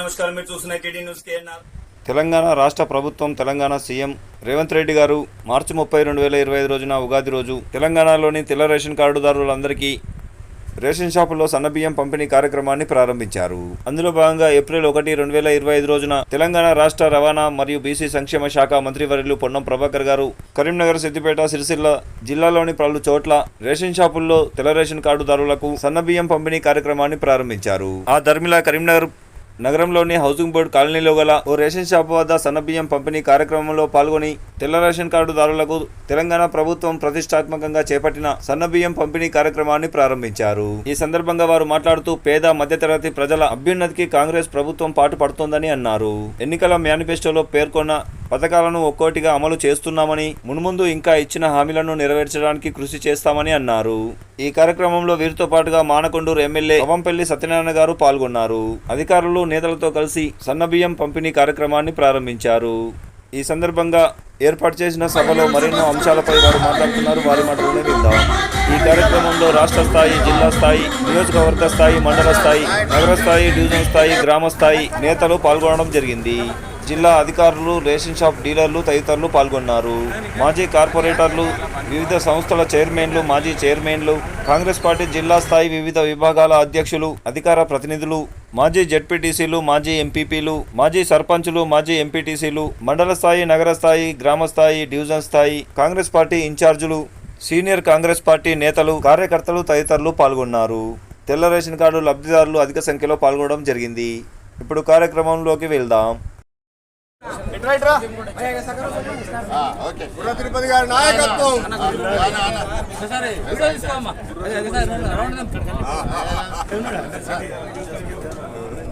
నమస్కారం. మీరు చూస్తున్న న్యూస్ కేఎన్ఆర్ తెలంగాణ రాష్ట్ర ప్రభుత్వం తెలంగాణ సీఎం రేవంత్ రెడ్డి గారు మార్చి ముప్పై రెండు వేల ఇరవై ఐదు రోజున ఉగాది రోజు తెలంగాణలోని తెల్ల రేషన్ కార్డుదారులందరికీ రేషన్ షాపుల్లో సన్నబియ్యం పంపిణీ కార్యక్రమాన్ని ప్రారంభించారు. అందులో భాగంగా ఏప్రిల్ ఒకటి రెండు వేల ఇరవై ఐదు రోజున తెలంగాణ రాష్ట్ర రవాణా మరియు బీసీ సంక్షేమ శాఖ మంత్రివర్యులు పొన్నం ప్రభాకర్ గారు కరీంనగర్ సిద్దిపేట సిరిసిల్ల జిల్లాలోని పలు చోట్ల రేషన్ షాపుల్లో తెల్ల రేషన్ కార్డుదారులకు సన్నబియ్యం పంపిణీ కార్యక్రమాన్ని ప్రారంభించారు. ఆ ధర్మిల కరీంనగర్ నగరంలోని హౌసింగ్ బోర్డు కాలనీలో గల ఓ రేషన్ షాప్ వద్ద సన్నబియ్యం పంపిణీ కార్యక్రమంలో పాల్గొని తెల్ల రేషన్ కార్డుదారులకు తెలంగాణ ప్రభుత్వం ప్రతిష్టాత్మకంగా చేపట్టిన సన్నబియ్యం పంపిణీ కార్యక్రమాన్ని ప్రారంభించారు. ఈ సందర్భంగా వారు మాట్లాడుతూ పేద మధ్యతరగతి ప్రజల అభ్యున్నతికి కాంగ్రెస్ ప్రభుత్వం పాటుపడుతోందని అన్నారు. ఎన్నికల మేనిఫెస్టోలో పేర్కొన్న పథకాలను ఒక్కోటిగా అమలు చేస్తున్నామని మున్ముందు ఇంకా ఇచ్చిన హామీలను నెరవేర్చడానికి కృషి చేస్తామని అన్నారు. ఈ కార్యక్రమంలో వీరితో పాటుగా మానకొండూరు ఎమ్మెల్యే పవంపల్లి సత్యనారాయణ గారు పాల్గొన్నారు. అధికారులు నేతలతో కలిసి సన్నబియ్యం పంపిణీ కార్యక్రమాన్ని ప్రారంభించారు. ఈ సందర్భంగా ఏర్పాటు చేసిన సభలో మరెన్నో అంశాలపై వారు మాట్లాడుతున్నారు. వారి మాటలోనే విందాం. ఈ కార్యక్రమంలో రాష్ట్ర స్థాయి జిల్లా స్థాయి నియోజకవర్గ స్థాయి మండల స్థాయి నగర స్థాయి డివిజన్ స్థాయి గ్రామ స్థాయి నేతలు పాల్గొనడం జరిగింది. జిల్లా అధికారులు రేషన్ షాప్ డీలర్లు తదితరులు పాల్గొన్నారు. మాజీ కార్పొరేటర్లు వివిధ సంస్థల చైర్మన్లు మాజీ చైర్మన్లు కాంగ్రెస్ పార్టీ జిల్లా స్థాయి వివిధ విభాగాల అధ్యక్షులు అధికార ప్రతినిధులు మాజీ జెడ్పీటీసీలు మాజీ ఎంపీపీలు మాజీ సర్పంచులు మాజీ ఎంపీటీసీలు మండల స్థాయి నగర స్థాయి గ్రామ స్థాయి డివిజన్ స్థాయి కాంగ్రెస్ పార్టీ ఇన్ఛార్జీలు సీనియర్ కాంగ్రెస్ పార్టీ నేతలు కార్యకర్తలు తదితరులు పాల్గొన్నారు. తెల్ల రేషన్ కార్డు లబ్ధిదారులు అధిక సంఖ్యలో పాల్గొనడం జరిగింది. ఇప్పుడు కార్యక్రమంలోకి వెళ్దాం. ఓకే. గుర్ర తిరుపతి గారి నాయకత్వం.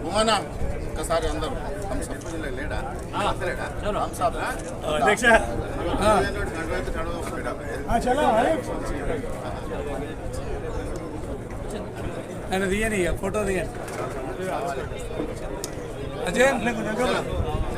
భువన ఒక్కసారి అందరూ. తీయని ఫోటో తీయండి అజయ్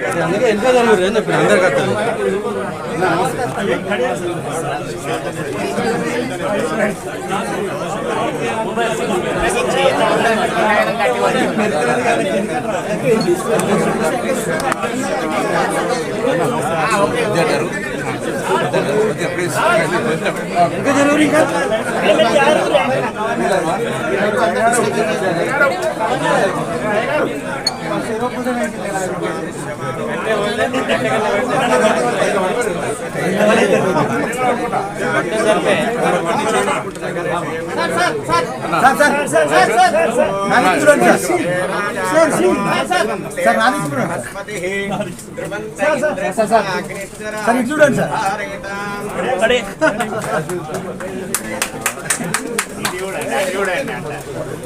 అందుకే తీయని ఫోటో తీయండి అజయ్ ఉద్యమాల ఉత్సవాలు తగిలించిన నీకు పెట్టగా నడిచి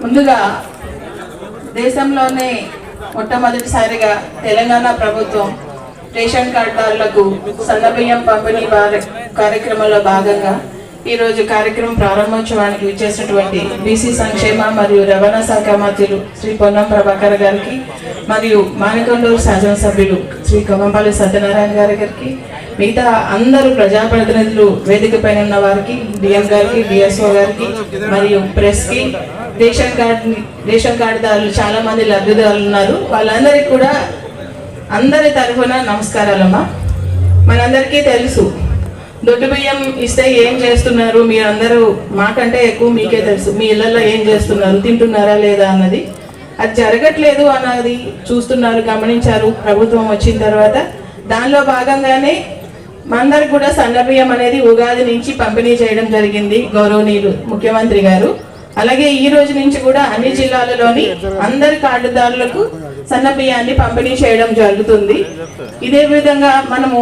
ముందుగా దేశంలోనే మొట్టమొదటిసారిగా తెలంగాణ ప్రభుత్వం రేషన్ కార్డుదారులకు సన్నబియ్యం పంపిణీ కార్యక్రమంలో భాగంగా ఈరోజు కార్యక్రమం ప్రారంభోత్సవానికి విచ్చేసినటువంటి బీసీ సంక్షేమ మరియు రవాణా శాఖ మంత్రులు శ్రీ పొన్నం ప్రభాకర్ గారికి మరియు మానికొండూరు శాసనసభ్యులు శ్రీ కొమ్మంపల్లి సత్యనారాయణ గారి గారికి మిగతా అందరూ ప్రజాప్రతినిధులు వేదిక పైన ఉన్న వారికి డిఎం గారికి డిఎస్ఓ గారికి మరియు ప్రెస్కి రేషన్ కార్డు రేషన్ కార్డుదారులు చాలా మంది లబ్ధిదారులు ఉన్నారు. వాళ్ళందరికీ కూడా అందరి తరఫున నమస్కారాలమ్మా. మనందరికీ తెలుసు దొడ్డు బియ్యం ఇస్తే ఏం చేస్తున్నారు? మీరందరూ మాకంటే ఎక్కువ మీకే తెలుసు. మీ ఇళ్ళలో ఏం చేస్తున్నారు? తింటున్నారా లేదా అన్నది. అది జరగట్లేదు అన్నది చూస్తున్నారు గమనించారు. ప్రభుత్వం వచ్చిన తర్వాత దానిలో భాగంగానే మందరికి కూడా సన్న బియ్యం అనేది ఉగాది నుంచి పంపిణీ చేయడం జరిగింది గౌరవనీయులు ముఖ్యమంత్రి గారు. అలాగే ఈ రోజు నుంచి కూడా అన్ని జిల్లాలలోని అందరి కార్డుదారులకు సన్న బియ్యాన్ని పంపిణీ చేయడం జరుగుతుంది. ఇదే విధంగా మనము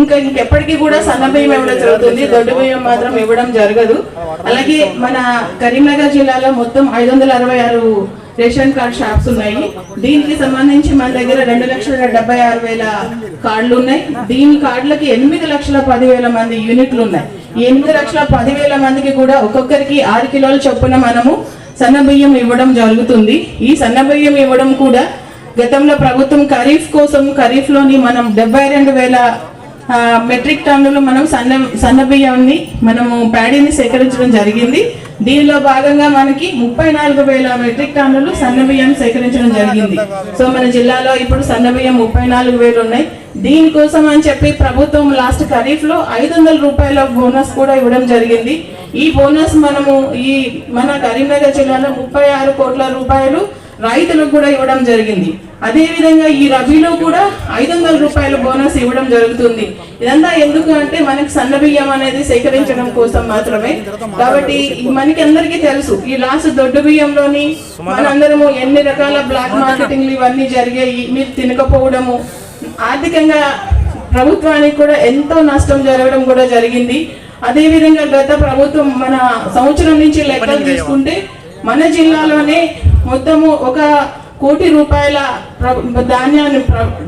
ఇంకా ఇంకెప్పటికీ కూడా సన్న బియ్యం ఇవ్వడం జరుగుతుంది. దొడ్డు బియ్యం మాత్రం ఇవ్వడం జరగదు. అలాగే మన కరీంనగర్ జిల్లాలో మొత్తం ఐదు వందల అరవై ఆరు రేషన్ కార్డ్ షాప్స్ ఉన్నాయి. దీనికి సంబంధించి మన దగ్గర రెండు లక్షల డెబ్బై ఆరు వేల కార్డులు ఉన్నాయి. దీని కార్డులకి ఎనిమిది లక్షల పదివేల మంది యూనిట్లు ఉన్నాయి. ఎనిమిది లక్షల పదివేల మందికి కూడా ఒక్కొక్కరికి ఆరు కిలోల చొప్పున మనము సన్న బియ్యం ఇవ్వడం జరుగుతుంది. ఈ సన్న బియ్యం ఇవ్వడం కూడా గతంలో ప్రభుత్వం ఖరీఫ్ కోసం ఖరీఫ్లోని మనం డెబ్బై రెండు వేల మెట్రిక్ టన్నులు మనం సన్న సన్న బియ్యాన్ని మనము ప్యాడీని సేకరించడం జరిగింది. దీనిలో భాగంగా మనకి ముప్పై నాలుగు వేల మెట్రిక్ టన్నులు సన్న బియ్యం సేకరించడం జరిగింది. సో మన జిల్లాలో ఇప్పుడు సన్న బియ్యం ముప్పై నాలుగు వేలు ఉన్నాయి. దీనికోసం అని చెప్పి ప్రభుత్వం లాస్ట్ ఖరీఫ్లో ఐదు వందల రూపాయల బోనస్ కూడా ఇవ్వడం జరిగింది. ఈ బోనస్ మనము ఈ మన కరీంనగర్ జిల్లాలో ముప్పై ఆరు కోట్ల రూపాయలు రైతులకు కూడా ఇవ్వడం జరిగింది. అదేవిధంగా ఈ రబీలో కూడా ఐదు వందల రూపాయల బోనస్ ఇవ్వడం జరుగుతుంది. ఇదంతా ఎందుకు అంటే మనకి సన్న బియ్యం అనేది సేకరించడం కోసం మాత్రమే. కాబట్టి మనకి అందరికీ తెలుసు ఈ లాస్ట్ దొడ్డు బియ్యంలోని మనందరము ఎన్ని రకాల బ్లాక్ మార్కెటింగ్లు ఇవన్నీ జరిగాయి మీరు తినకపోవడము. ఆర్థికంగా ప్రభుత్వానికి కూడా ఎంతో నష్టం జరగడం కూడా జరిగింది. అదేవిధంగా గత ప్రభుత్వం మన సంవత్సరం నుంచి లెక్కలు తీసుకుంటే మన జిల్లాలోనే మొత్తము ఒక కోటి రూపాయల ధాన్యాన్ని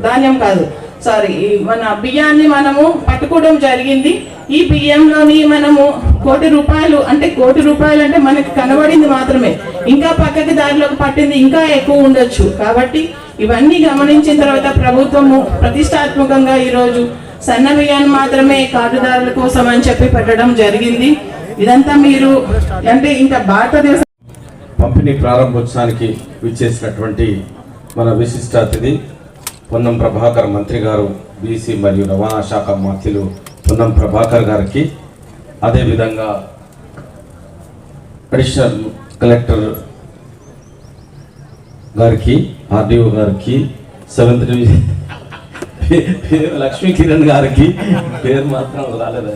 ధాన్యం కాదు సారీ మన బియ్యాన్ని మనము పట్టుకోవడం జరిగింది. ఈ బియ్యంలోని మనము కోటి రూపాయలు అంటే కోటి రూపాయలు అంటే మనకి కనబడింది మాత్రమే. ఇంకా పక్కకి దారిలోకి పట్టింది ఇంకా ఎక్కువ ఉండొచ్చు. కాబట్టి ఇవన్నీ గమనించిన తర్వాత ప్రభుత్వము ప్రతిష్టాత్మకంగా ఈరోజు సన్న బియ్యాన్ని మాత్రమే కార్డుదారుల కోసం అని చెప్పి పెట్టడం జరిగింది. ఇదంతా మీరు అంటే ఇంకా భారతదేశ పంపిణీ ప్రారంభోత్సవానికి విచ్చేసినటువంటి మన విశిష్ట అతిథి పొన్నం ప్రభాకర్ మంత్రి గారు బీసీ మరియు రవాణా శాఖ మంత్రులు పొన్నం ప్రభాకర్ గారికి అదేవిధంగా అడిషనల్ కలెక్టర్ గారికి ఆర్డీఓ గారికి సెవెంత్ డివిజన్ పేరు లక్ష్మీ కిరణ్ గారికి పేరు మాత్రం రాలేదు?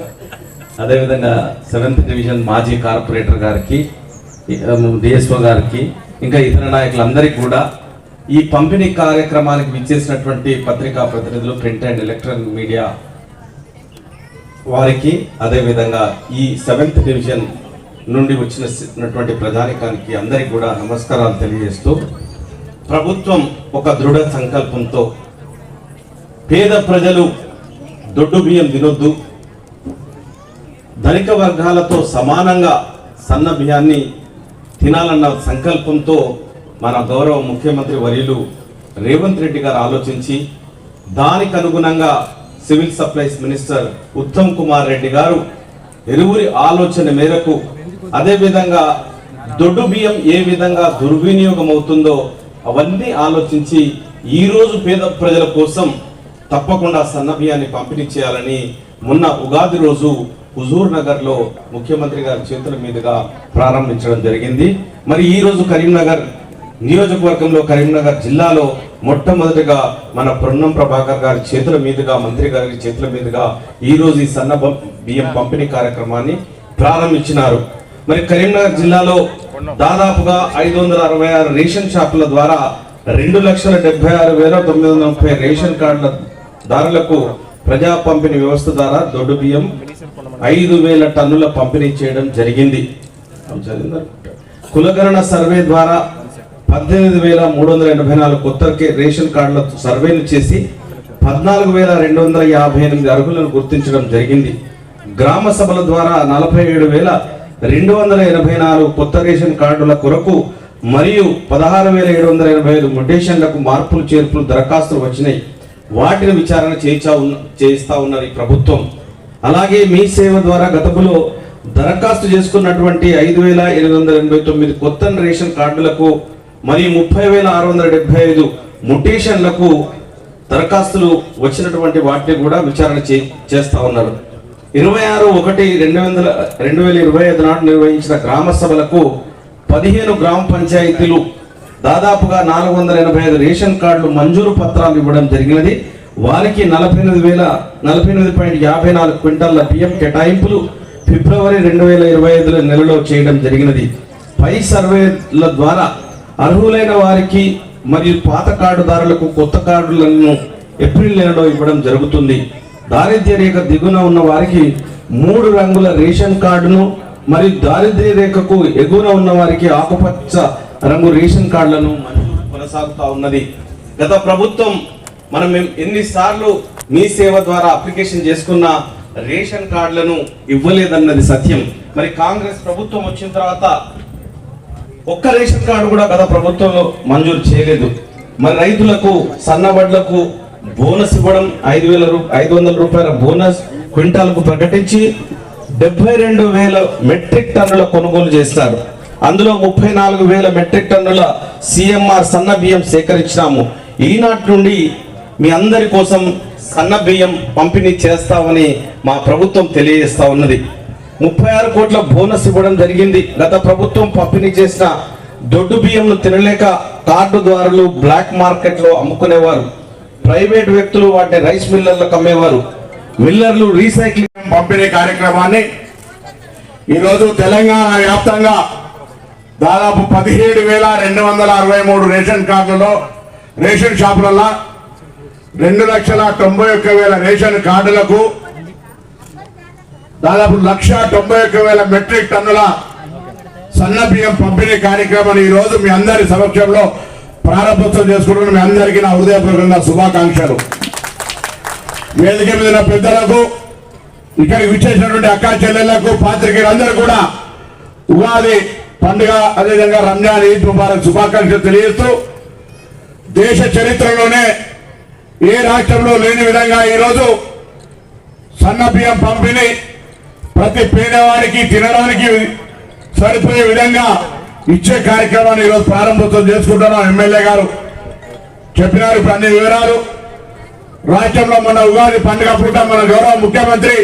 అదేవిధంగా సెవెంత్ డివిజన్ మాజీ కార్పొరేటర్ గారికి డిఎస్ఓ గారికి ఇంకా ఇతర నాయకులందరికీ కూడా ఈ పంపిణీ కార్యక్రమానికి విచ్చేసినటువంటి పత్రికా ప్రతినిధులు ప్రింట్ అండ్ ఎలక్ట్రానిక్ మీడియా వారికి అదేవిధంగా ఈ సెవెంత్ డివిజన్ నుండి వచ్చినటువంటి ప్రధానికానికి అందరికీ కూడా నమస్కారాలు తెలియజేస్తూ ప్రభుత్వం ఒక దృఢ సంకల్పంతో పేద ప్రజలు దొడ్డు బియ్యం తినొద్దు ధనిక వర్గాలతో సమానంగా సన్న బియ్యాన్ని తినాలన్న సంకల్పంతో మన గౌరవ ముఖ్యమంత్రి వర్యులు రేవంత్ రెడ్డి గారు ఆలోచించి దానికి అనుగుణంగా civil supplies minister Uttam Kumar Reddy గారు ఎరువురి ఆలోచన మేరకు అదేవిధంగా దొడ్డు బియ్యం ఏ విధంగా దుర్వినియోగం అవుతుందో అవన్నీ ఆలోచించి ఈరోజు పేద ప్రజల కోసం తప్పకుండా సన్న బియ్యాన్ని పంపిణీ చేయాలని మొన్న ఉగాది రోజు హుజూర్ నగర్లో ముఖ్యమంత్రి గారి చేతుల మీదుగా ప్రారంభించడం జరిగింది. మరి ఈ రోజు కరీంనగర్ నియోజకవర్గంలో కరీంనగర్ జిల్లాలో మొట్టమొదటిగా మన పొన్నం ప్రభాకర్ గారి చేతుల మీదుగా మంత్రి గారి చేతుల మీదుగా ఈ రోజు ఈ సన్న బియ్యం పంపిణీ కార్యక్రమాన్ని ప్రారంభించినారు. మరి కరీంనగర్ జిల్లాలో దాదాపుగా ఐదు వందల అరవై ఆరు రేషన్ షాపుల ద్వారా రెండు లక్షల డెబ్బై ఆరు వేల తొమ్మిది వందల ముప్పై రేషన్ కార్డుల దారులకు ప్రజా పంపిణీ వ్యవస్థ ద్వారా దొడ్డు బియ్యం ఐదు వేల టన్నుల పంపిణీ చేయడం జరిగింది. కులగణన సర్వే ద్వారా పద్దెనిమిది వేల మూడు వందల ఎనభై నాలుగు కొత్త రేషన్ కార్డుల సర్వేలు చేసి పద్నాలుగు వేల రెండు వందల యాభై ఎనిమిది అర్హులను గుర్తించడం జరిగింది. గ్రామ సభల ద్వారా నలభై ఏడు వేల రెండు వందల ఎనభై నాలుగు కొత్త రేషన్ కార్డుల కొరకు మరియు పదహారు వేల ఏడు వందల ఎనభై ఐదు మొటేషన్లకు మార్పులు చేర్పులు దరఖాస్తులు వచ్చినాయి. వాటిని విచారణ చేయించా ఉన్న చేయిస్తా ఉన్నారు ఈ ప్రభుత్వం. అలాగే మీ సేవ ద్వారా గతంలో దరఖాస్తు చేసుకున్నటువంటి ఐదు వేల ఎనిమిది వందల ఎనభై తొమ్మిది కొత్త రేషన్ కార్డులకు మరియు ముప్పై వేల ఆరు వందల డెబ్బై ఐదు ముటేషన్లకు దరఖాస్తులు వచ్చినటువంటి వాటిని కూడా విచారణ చే చేస్తా ఉన్నారు. ఇరవై ఆరు ఒకటి రెండు వందల రెండు వేల ఇరవై ఐదు నాడు నిర్వహించిన గ్రామ సభలకు పదిహేను గ్రామ పంచాయతీలు దాదాపుగా నాలుగు వందల ఎనభై ఐదు రేషన్ కార్డులు మంజూరు పత్రాలు ఇవ్వడం జరిగినది. వారికి నలభై ఎనిమిది వేల నలభై ఎనిమిది పాయింట్ యాభై నాలుగు క్వింటాల బియ్యం కేటాయింపులు ఫిబ్రవరి రెండు వేల ఇరవై ఐదుల నెలలో చేయడం జరిగినది. పై సర్వేల ద్వారా అర్హులైన వారికి మరియు పాత కార్డుదారులకు కొత్త కార్డులను ఏప్రిల్ నెలలో ఇవ్వడం జరుగుతుంది. దారిద్ర్య రేఖ దిగున ఉన్న వారికి మూడు రంగుల రేషన్ కార్డును మరియు దారిద్ర్య రేఖకు ఎగువన ఉన్న వారికి ఆకుపచ్చ రంగు రేషన్ కార్డులను మంజూరు కొనసాగుతా ఉన్నది. గత ప్రభుత్వం మనం ఎన్నిసార్లు మీ సేవ ద్వారా అప్లికేషన్ చేసుకున్న రేషన్ కార్డులను ఇవ్వలేదన్నది సత్యం. మరి కాంగ్రెస్ ప్రభుత్వం వచ్చిన తర్వాత ఒక్క రేషన్ కార్డు కూడా గత ప్రభుత్వంలో మంజూరు చేయలేదు. మరి రైతులకు సన్నబడ్లకు బోనస్ ఇవ్వడం ఐదు వేల రూ ఐదు వందల రూపాయల బోనస్ క్వింటాల్కు ప్రకటించి డెబ్బై రెండు వేల మెట్రిక్ టన్నుల కొనుగోలు చేస్తారు. అందులో ముప్పై నాలుగు వేల మెట్రిక్ టన్నుల సిఎంఆర్ సన్న బియ్యం సేకరించినాము. ఈనాటి నుండి మీ అందరి కోసం సన్న బియ్యం పంపిణీ చేస్తామని మా ప్రభుత్వం తెలియజేస్తా ఉన్నది. ముప్పై ఆరు కోట్ల బోనస్ ఇవ్వడం జరిగింది. గత ప్రభుత్వం పంపిణీ చేసిన దొడ్డు బియ్యంను తినలేక కార్డుదారులు బ్లాక్ మార్కెట్లో అమ్ముకునేవారు. ప్రైవేట్ వ్యక్తులు వాటిని రైస్ మిల్లర్లకు అమ్మేవారు మిల్లర్లు రీసైక్లింగ్ పంపిణీ కార్యక్రమాన్ని ఈరోజు తెలంగాణ వ్యాప్తంగా దాదాపు పదిహేడు వేల రెండు వందల అరవై మూడు రేషన్ కార్డులలో రేషన్ షాపులలో రెండు లక్షల తొంభై ఒక్క వేల రేషన్ కార్డులకు దాదాపు లక్ష తొంభై ఒక్క వేల మెట్రిక్ టన్నుల సన్న బియ్యం పంపిణీ కార్యక్రమాన్ని ఈ రోజు మీ అందరి సమక్షంలో ప్రారంభోత్సవం చేసుకుంటున్న మీ అందరికీ నా హృదయపూర్వకంగా శుభాకాంక్షలు. వేదిక మీద పెద్దలకు ఇక్కడికి విచ్చేసినటువంటి అక్కా చెల్లెళ్ళకు పాత్రికేయులందరూ కూడా ఉగాది పండుగ అదేవిధంగా రంజాన్ ఈద్ ముబారక్ శుభాకాంక్షలు తెలియజేస్తూ దేశ చరిత్రలోనే ఏ రాష్ట్రంలో లేని విధంగా ఈరోజు సన్న బియ్యం పంపిణీ ప్రతి పేదవాడికి తినడానికి సరిపోయే విధంగా ఇచ్చే కార్యక్రమాన్ని ఈరోజు ప్రారంభోత్సవం చేసుకుంటున్నాం ఎమ్మెల్యే గారు. చెప్పినారు ఇప్పుడు అన్ని వివరాలు. రాష్ట్రంలో మన ఉగాది పండుగ పూట మన గౌరవ ముఖ్యమంత్రి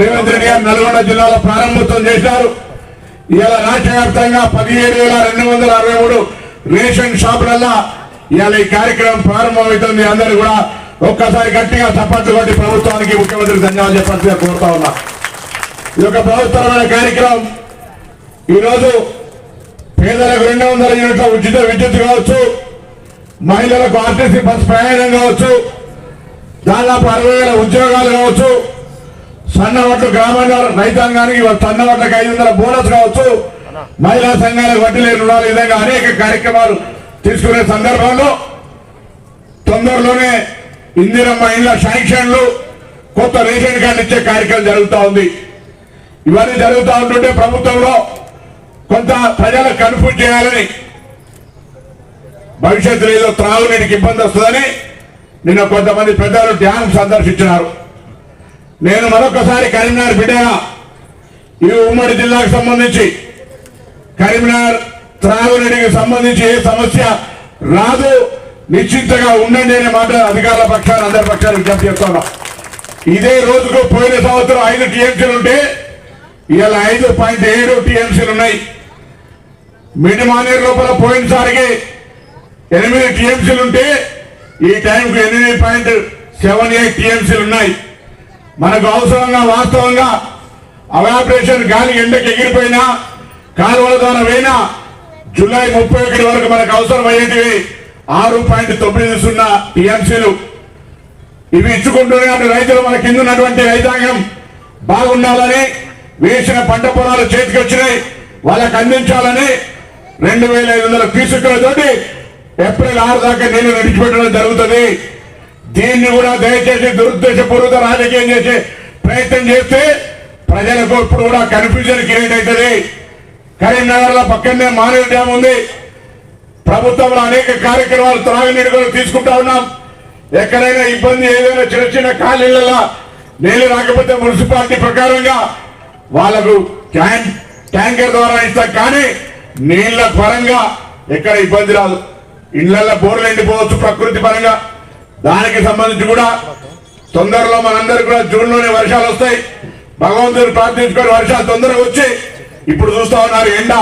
రేవంత్ రెడ్డి గారు నల్గొండ జిల్లాలో ప్రారంభోత్సవం చేశారు. ఇవాళ రాష్ట్ర వ్యాప్తంగా పదిహేడు వేల రెండు వందల అరవై మూడు రేషన్ షాపులల్లా ఇవాళ ఈ కార్యక్రమం ప్రారంభమవుతుంది. అందరూ కూడా ఒక్కసారి గట్టిగా చప్పట్లు కొట్టి ప్రభుత్వానికి ముఖ్యమంత్రి ధన్యవాదాలు చెప్పాల్సిందిగా కోరుతా ఉన్నా. ఈ యొక్క ప్రభుత్వమైన కార్యక్రమం. ఈరోజు పేదలకు రెండు వందల యూనిట్ల ఉచిత విద్యుత్ కావచ్చు మహిళలకు ఆర్టీసీ బస్ ప్రయాణం కావచ్చు దాదాపు అరవై వేల ఉద్యోగాలు కావచ్చు సన్న వడ్లు గ్రామీణ రైతాంగానికి సన్న వడ్లకు ఐదు వందల బోనస్ కావచ్చు. మహిళా సంఘాలకు వడ్డీ లేని రుణాలు విధంగా అనేక కార్యక్రమాలు తీసుకునే సందర్భంలో తొందరలోనే ఇందిరమ్మ ఇళ్ళ శాంక్షన్లు కొత్త రేషన్ కార్డు ఇచ్చే కార్యక్రమం జరుగుతూ ఉంది. ఇవన్నీ జరుగుతూ ఉంటుంటే ప్రభుత్వంలో కొంత ప్రజలకు కన్ఫ్యూజ్ చేయాలని భవిష్యత్తులో ఏదో త్రాగునీటికి ఇబ్బంది వస్తుందని నిన్న కొంతమంది పెద్దలు డ్యామ్ సందర్శించినారు. నేను మరొకసారి కరీంనగర్ బిడ్డగా ఈ ఉమ్మడి జిల్లాకు సంబంధించి కరీంనగర్ త్రాగునీటికి సంబంధించి ఏ సమస్య రాదు నిశ్చింతగా ఉండండి అనే మాట అధికారుల పక్షాలు అందరి పక్షాన్ని విజ్ఞప్తి చేస్తున్నా. ఇదే రోజుకు పోయిన సంవత్సరం ఐదు టీఎంసీలు ఉంటే ఇవాళ ఐదు పాయింట్ ఏడు టీఎంసీలు ఉన్నాయి. మిడిమానేరు లోపల పోయినసారికి ఎనిమిది టీఎంసీలు ఉంటే ఈ టైంకు ఎనిమిది పాయింట్ సెవెన్ ఎయిట్ టీఎంసీలు ఉన్నాయి. మనకు అవసరంగా వాస్తవంగా అవాపరేషన్ గాలి ఎండకి ఎగిరిపోయినా కాలువల ద్వారా పోయినా జూలై ముప్పై ఒకటి వరకు మనకు అవసరం అయ్యేటివి ఆరు పాయింట్ తొమ్మిది సున్నా టీఎంసీలు. ఇవి ఇచ్చుకుంటూనే అటు రైతులు మన కింద ఉన్నటువంటి రైతాంగం బాగుండాలని వేసిన పంట పొలాలు చేతికి వచ్చినాయి వాళ్ళకి అందించాలని రెండు వేల ఐదు వందల క్యూసెక్కులతోటి ఏప్రిల్ ఆరు దాకా నీళ్ళు నడిచిపెట్టడం జరుగుతుంది. దీన్ని కూడా దయచేసి దురుద్దేశపూర్వక రాజకీయం చేసే ప్రయత్నం చేస్తే ప్రజలకు ఇప్పుడు కూడా కన్ఫ్యూజన్ క్రియేట్ అవుతుంది. కరీంనగర్లో పక్కనే మానవ డ్యామ్ ఉంది. ప్రభుత్వంలో అనేక కార్యక్రమాలు త్రాగునీరు కూడా తీసుకుంటా ఉన్నాం. ఎక్కడైనా ఇబ్బంది ఏదైనా చిన్న చిన్న కాలనీలలో నీళ్ళు రాకపోతే మున్సిపాలిటీ ప్రకారంగా వాళ్ళకు ట్యాంక్ ట్యాంకర్ ద్వారా ఇస్తాం కానీ నీళ్ళ పరంగా ఎక్కడ ఇబ్బంది రాదు. ఇళ్ళలో బోర్లు ఎండిపోవచ్చు ప్రకృతి పరంగా. దానికి సంబంధించి కూడా తొందరలో మనందరికి కూడా జూన్లోనే వర్షాలు వస్తాయి. భగవంతుని ప్రార్థించుకొని వర్షాలు తొందరగా వచ్చి ఇప్పుడు చూస్తా ఉన్నారు ఎండ.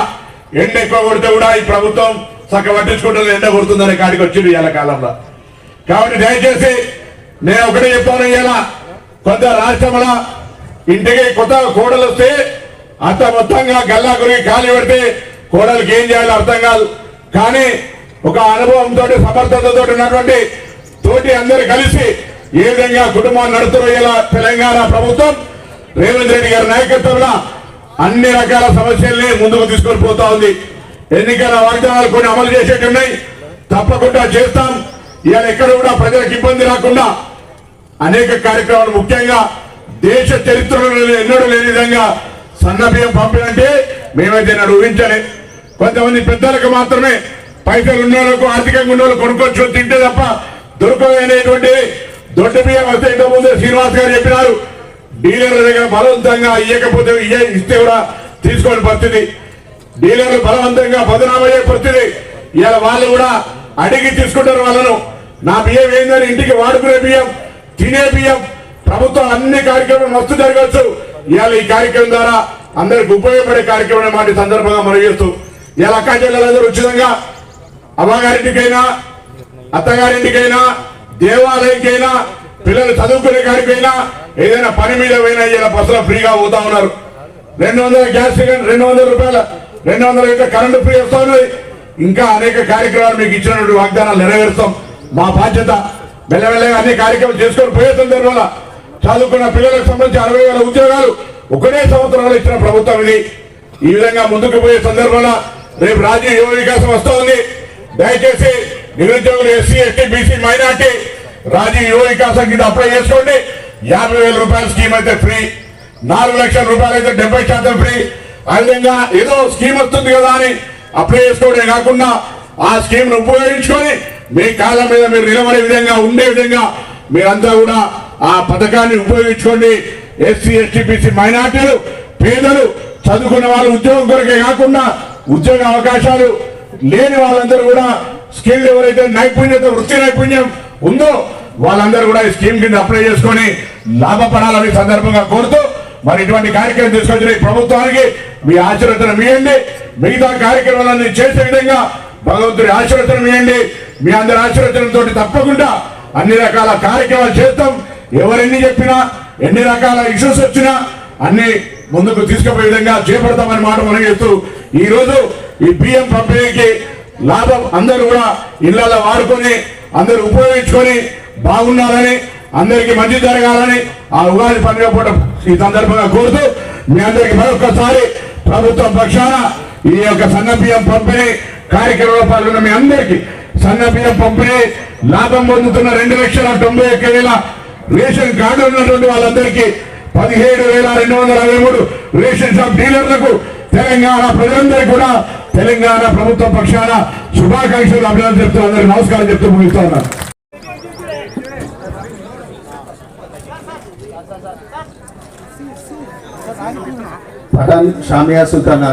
ఎండ ఎక్కువ కొడితే కూడా ఈ ప్రభుత్వం చక్క పట్టించుకుంటుంది ఎండ కొడుతుందనే కాడికి వచ్చింది ఇవాళ కాలంలో. కాబట్టి దయచేసి నేను ఒకటే చెప్తాను ఇలా కొంత రాష్ట్రంలో ఇంటికి కొత్త కోడలు వస్తే అంత మొత్తంగా గల్లా గురికి ఖాళీ పెడితే కోడలికి ఏం చేయాలో అర్థం కాదు. కానీ ఒక అనుభవంతో సమర్థతతో ఉన్నటువంటి తోటి అందరు కలిసి ఏ విధంగా కుటుంబాన్ని నడుతున్న తెలంగాణ ప్రభుత్వం రేవంత్ రెడ్డి గారి నాయకత్వంలో అన్ని రకాల సమస్యల్ని ముందుకు తీసుకొని పోతా ఉంది. ఎన్నికల వాగ్దానాలు కొన్ని అమలు చేసేటి ఉన్నాయి. తప్పకుండా చేస్తాం. ఇవాళ ఎక్కడ కూడా ప్రజలకు ఇబ్బంది రాకుండా అనేక కార్యక్రమాలు ముఖ్యంగా దేశ చరిత్రలో ఎన్నడూ లేని విధంగా సన్నబియ్యం పంపినంటే మేమైతే నన్ను ఊహించలే. కొంతమంది పెద్దలకు మాత్రమే పైసలు ఉన్న వాళ్ళకు ఆర్థికంగా ఉన్న వాళ్ళు కొనుక్కొచ్చు తింటే తప్ప దుర్గమైనటువంటి దొడ్డ బియ్యం వస్తే ఇంత ముందే శ్రీనివాస్ గారు చెప్పినారు. డీలర్ల దగ్గర బలవంతంగా ఇవ్వకపోతే ఇయ్య- ఇస్తే కూడా తీసుకోని పరిస్థితి. డీలర్లు బలవంతంగా బదనామయ్యే పరిస్థితి. ఇలా వాళ్ళు కూడా అడిగి తీసుకుంటారు వాళ్ళను. నా బియ్యం ఏందని ఇంటికి వాడుకునే బియ్యం తినే బియ్యం ప్రభుత్వం అన్ని కార్యక్రమం మస్తు జరగచ్చు ఇవాళ ఈ కార్యక్రమం ద్వారా అందరికి ఉపయోగపడే కార్యక్రమం మాట సందర్భంగా మనం చేస్తూ. ఇలా అక్కా జిల్లాలందరూ ఉచితంగా అమ్మగారింటికైనా అత్తగారింటికైనా దేవాలయంకైనా పిల్లలు చదువుకునే కాడికైనా ఏదైనా పని మీద పోయినా ఇలా బస్సులో ఫ్రీగా పోతా ఉన్నారు. రెండు వందల గ్యాస్ సిలిండర్ రెండు వందల రూపాయల రెండు వందల లీటర్ కరెంటు ఫ్రీ వస్తా ఉన్నది. ఇంకా అనేక కార్యక్రమాలు మీకు ఇచ్చినటువంటి వాగ్దానాలు నెరవేరుస్తాం. మా బాధ్యత మెల్లమెల్లగా అన్ని కార్యక్రమాలు చేసుకొని పోయే సందర్భంలో చదువుకున్న పిల్లలకు సంబంధించి అరవై వేల ఉద్యోగాలు ఒకటే సంవత్సరంలో ఇచ్చిన ప్రభుత్వం ఇది. ఈ విధంగా ముందుకు పోయే సందర్భంలో రేపు రాజీవ్ యువ వికాసం వస్తూ ఉంది. దయచేసి నిరుద్యోగులు SC ST BC minority Rajiv Yuva Vikasam కింద అప్లై చేసుకోండి. యాభై వేల రూపాయల స్కీమ్ అయితే ఫ్రీ. నాలుగు లక్షల రూపాయలు అయితే డెబ్బై శాతం ఫ్రీ. ఆ విధంగా ఏదో స్కీమ్ వస్తుంది కదా అని అప్లై చేసుకోవడమే కాకుండా ఆ స్కీమ్ను ఉపయోగించుకొని మీ కాళ్ళ మీద మీరు నిలబడే విధంగా ఉండే విధంగా మీరంతా కూడా ఆ పథకాన్ని ఉపయోగించుకోండి. ఎస్సీ ఎస్టీ బీసీ మైనార్టీలు పేదలు చదువుకున్న వాళ్ళు ఉద్యోగం కొరకే కాకుండా ఉద్యోగ అవకాశాలు లేని వాళ్ళందరూ కూడా స్కిల్ ఎవరైతే నైపుణ్యత వృత్తి నైపుణ్యం ఉందో వాళ్ళందరూ కూడా ఈ స్కీమ్ కింద అప్లై చేసుకొని లాభపడాలని సందర్భంగా కోరుతూ మరి ఇటువంటి కార్యక్రమం తీసుకొచ్చిన ఈ ప్రభుత్వానికి మీ ఆశీర్వచన మీయండి మిగతా కార్యక్రమాలన్నీ చేసే విధంగా భగవంతుడి ఆశీర్వచన మీయండి మీ అందరి ఆశీర్వచనంతో తప్పకుండా అన్ని రకాల కార్యక్రమాలు చేస్తాం. ఎవరెన్ని చెప్పినా ఎన్ని రకాల ఇష్యూస్ వచ్చినా అన్ని ముందుకు తీసుకుపోయే విధంగా చేపడతామని మాట మనం చెప్తూ ఈ రోజు ఈ బియ్యం పంపిణీకి లాభం అందరూ కూడా ఇళ్ళలో వాడుకొని అందరూ ఉపయోగించుకొని బాగున్నారని అందరికీ మంచి జరగాలని ఆ ఉగాది పండుగ పూట ఈ సందర్భంగా కోరుతూ మీ అందరికీ మరొకసారి ప్రభుత్వం పక్షాన ఈ యొక్క సన్న బియ్యం పంపిణీ కార్యక్రమంలో పాల్గొన్న మీ అందరికీ సన్న బియ్యం పంపిణీ లాభం పొందుతున్న రెండు లక్షల తొంభై ఒక్క వేల రేషన్ కార్డు ఉన్నటువంటి వాళ్ళందరికీ పదిహేడు వేల రెండు వందల అరవై మూడు రేషన్ షాప్ డీలర్లకు తెలంగాణ ప్రజలందరికీ కూడా తెలంగాణ ప్రభుత్వ పక్షాన శుభాకాంక్షలు అభినందన చెప్తూ అందరికీ నమస్కారం చెప్తూ ముగిస్తా ఉన్నారు పఠాన్ షామియా సుల్తానా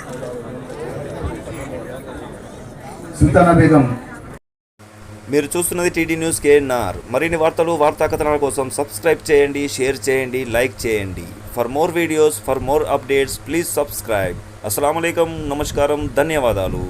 సుల్తానా బేగం. మీరు చూస్తున్నది టీడీ న్యూస్ కేఎన్ఆర్. మరిన్ని వార్తలు వార్తా కథనాల కోసం సబ్స్క్రైబ్ చేయండి షేర్ చేయండి లైక్ చేయండి. For more videos for more updates please subscribe అస్సలం నమస్కారం ధన్యవాదాలు.